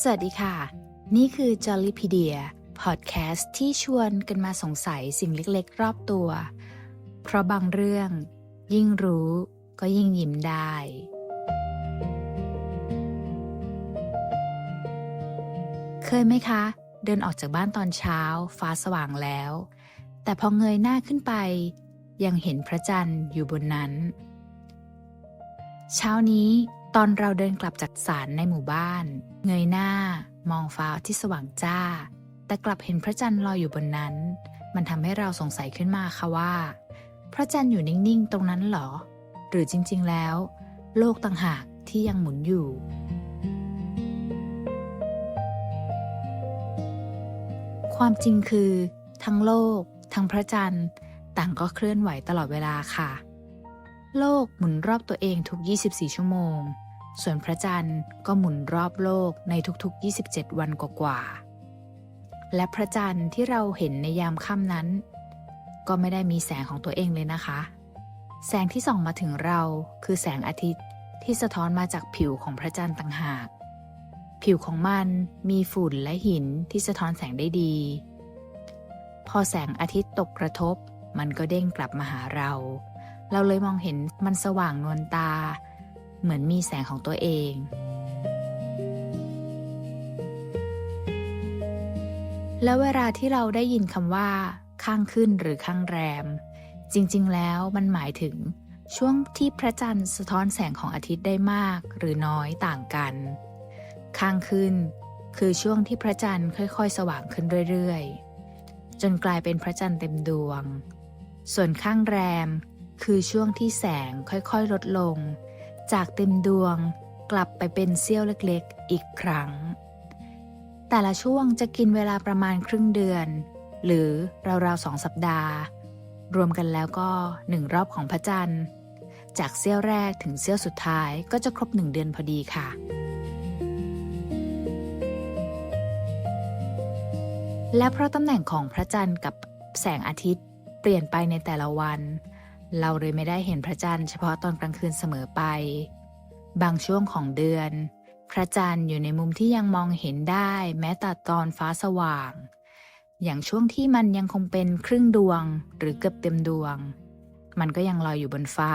สวัสดีค่ะ นี่คือ Jollypedia พอดแคสต์ที่ชวนกันมาสงสัยสิ่งเล็กๆ รอบตัว เพราะบางเรื่อง ยิ่งรู้ก็ยิ่งยิ้มได้ เคยไหมคะ เดินออกจากบ้านตอนเช้า ฟ้าสว่างแล้ว แต่พอเงยหน้าขึ้นไป ยังเห็นพระจันทร์อยู่บนนั้น เช้านี้ตอนเราเดินกลับจากศาลในหมู่บ้าน เงยหน้ามองฟ้าที่สว่างจ้า แต่กลับเห็นพระจันทร์ลอยอยู่บนนั้น มันทำให้เราสงสัยขึ้นมาค่ะว่า พระจันทร์อยู่นิ่งๆ ตรงนั้นหรอ หรือจริงๆแล้ว โลกต่างหากที่ยังหมุนอยู่ ความจริงคือ ทั้งโลก ทั้งพระจันทร์ ต่างก็เคลื่อนไหวตลอดเวลาค่ะ โลกหมุนรอบตัวเองทุก 24 ชั่วโมง ส่วนพระจันทร์ก็หมุนรอบโลกในทุกๆ 27 วันกว่าๆ และพระจันทร์ที่เราเห็นในยามค่ำนั้น ก็ไม่ได้มีแสงของตัวเองเลยนะคะ แสงที่ส่องมาถึงเราคือแสงอาทิตย์ที่สะท้อนมาจากผิวของพระจันทร์ต่างหาก ผิวของมันมีฝุ่นและหินที่สะท้อนแสงได้ดี พอแสงอาทิตย์ตกกระทบ มันก็เด้งกลับมาหาเรา เราเลยมองเห็นมันสว่างนวลตา เหมือนมีแสงของตัวเอง แล้วเวลาที่เราได้ยินคำว่า ข้างขึ้นหรือข้างแรม จริงๆ แล้วมันหมายถึงช่วงที่พระจันทร์สะท้อนแสงของอาทิตย์ได้มากหรือน้อยต่างกัน ข้างขึ้น คือช่วงที่พระจันทร์ค่อย ๆ สว่างขึ้นเรื่อย ๆ จนกลายเป็นพระจันทร์เต็มดวง ส่วนข้างแรม คือช่วงที่แสงค่อยๆลดลง จากเต็มดวงกลับไปเป็นเสี้ยวเล็กๆ อีกครั้ง แต่ละช่วงจะกินเวลาประมาณครึ่งเดือน หรือราวๆสองสัปดาห์ รวมกันแล้วก็หนึ่งรอบของพระจันทร์ จากเสี้ยวแรกถึงเสี้ยวสุดท้ายก็จะครบหนึ่งเดือนพอดีค่ะและเพราะตำแหน่งของพระจันทร์กับแสงอาทิตย์เปลี่ยนไปในแต่ละวัน เราเลยไม่ได้เห็นพระจันทร์เฉพาะตอนกลางคืนเสมอไป บางช่วงของเดือน พระจันทร์อยู่ในมุมที่ยังมองเห็นได้แม้แต่ตอนฟ้าสว่าง อย่างช่วงที่มันยังคงเป็นครึ่งดวงหรือเกือบเต็มดวง มันก็ยังลอยอยู่บนฟ้า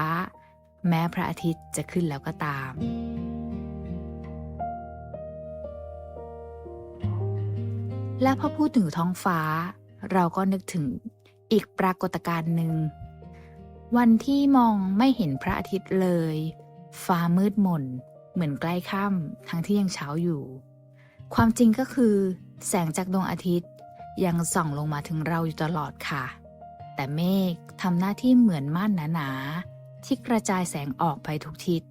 แม้พระอาทิตย์จะขึ้นแล้วก็ตาม และพอพูดถึงท้องฟ้า เราก็นึกถึงอีกปรากฏการณ์หนึ่ง วันที่มองไม่เห็นพระอาทิตย์เลย ฟ้ามืดมน เหมือนใกล้ค่ำทั้งที่ยังเช้าอยู่ ความจริงก็คือ แสงจากดวงอาทิตย์ยังส่องลงมาถึงเราอยู่ตลอดค่ะ แต่เมฆทำหน้าที่เหมือนม่านหนาๆ ที่กระจายแสงออกไปทุกทิศ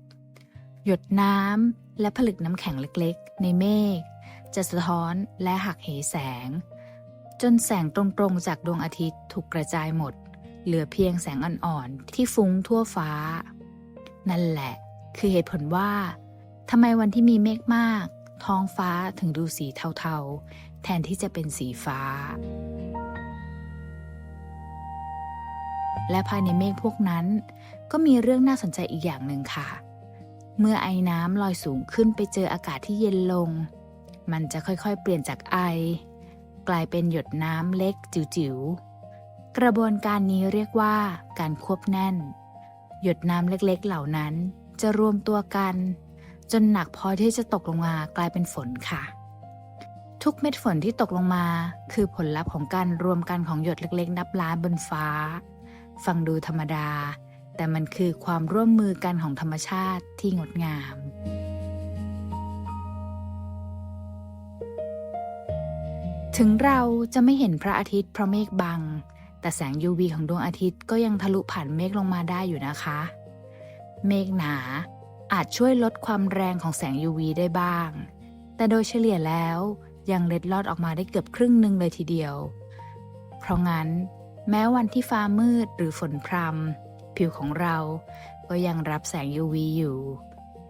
หยดน้ำและผลึกน้ำแข็งเล็กๆ ในเมฆจะสะท้อนและหักเหแสง จนแสงตรงๆจากดวงอาทิตย์ถูกกระจายหมด เหลือเพียงแสงอ่อนๆที่ฟุ้งทั่วฟ้า นั่นแหละ คือเหตุผลว่าทำไมวันที่มีเมฆมาก ท้องฟ้าถึงดูสีเทาๆ แทนที่จะเป็นสีฟ้า และภายในเมฆพวกนั้น ก็มีเรื่องน่าสนใจอีกอย่างหนึ่งค่ะ เมื่อไอ้น้ำลอยสูงขึ้นไปเจออากาศที่เย็นลง มันจะค่อยๆ เปลี่ยนจากไอ กลายเป็นหยดน้ำเล็กจิ๋วๆ กระบวนการนี้เรียกว่าการควบแน่น หยดน้ำเล็กๆเหล่านั้นจะรวมตัวกัน จนหนักพอที่จะตกลงมากลายเป็นฝนค่ะ ทุกเม็ดฝนที่ตกลงมาคือผลลัพธ์ของการรวมกันของหยดเล็กๆ นับล้านบนฟ้า ฟังดูธรรมดา แต่มันคือความร่วมมือกันของธรรมชาติที่งดงามถึงเราจะไม่เห็นพระอาทิตย์เพราะเมฆบัง แต่แสง UV ของดวงอาทิตย์ก็ยังทะลุผ่านเมฆลงมาได้อยู่นะคะ เมฆหนาอาจช่วยลดความแรงของแสง UV ได้บ้าง แต่โดยเฉลี่ยแล้วยังเล็ดลอดออกมาได้เกือบครึ่งหนึ่งเลยทีเดียว เพราะงั้น แม้วันที่ฟ้ามืดหรือฝนพรำผิวของเราก็ยังรับแสง UV อยู่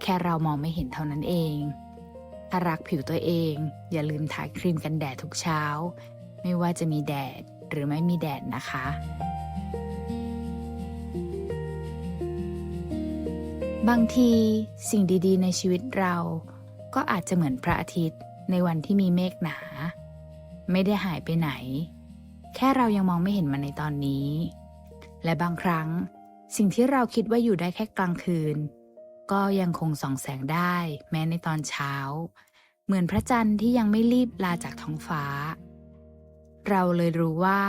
แค่เรามองไม่เห็นเท่านั้นเอง ถ้ารักผิวตัวเอง อย่าลืมทาครีมกันแดดทุกเช้า ไม่ว่าจะมีแดด หรือไม่มีแดดนะคะ บางทีสิ่งดีๆ ในชีวิตเรา ก็อาจจะเหมือนพระอาทิตย์ในวันที่มีเมฆหนา ไม่ได้หายไปไหน แค่เรายังมองไม่เห็นมันในตอนนี้ และบางครั้ง สิ่งที่เราคิดว่าอยู่ได้แค่กลางคืน ก็ยังคงส่องแสงได้ แม้ในตอนเช้า เหมือนพระจันทร์ที่ยังไม่รีบลาจากท้องฟ้า เราเลยรู้ว่า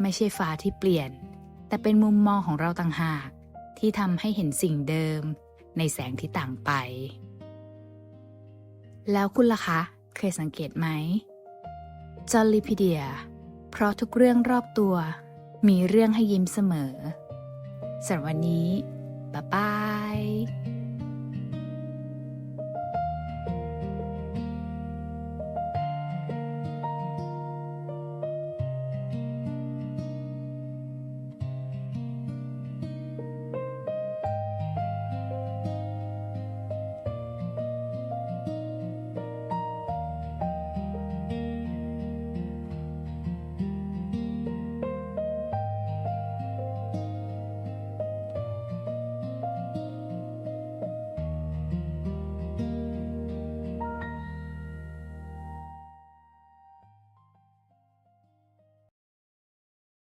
ไม่ใช่ฟ้าที่เปลี่ยน แต่เป็นมุมมองของเราต่างหากที่ทำให้เห็นสิ่งเดิม ในแสงที่ต่างไป แล้วคุณล่ะคะ เคยสังเกตไหมจอลลิพีเดีย เพราะทุกเรื่องรอบตัว มีเรื่องให้ยิ้มเสมอสำหรับวันนี้ บ๊ายบาย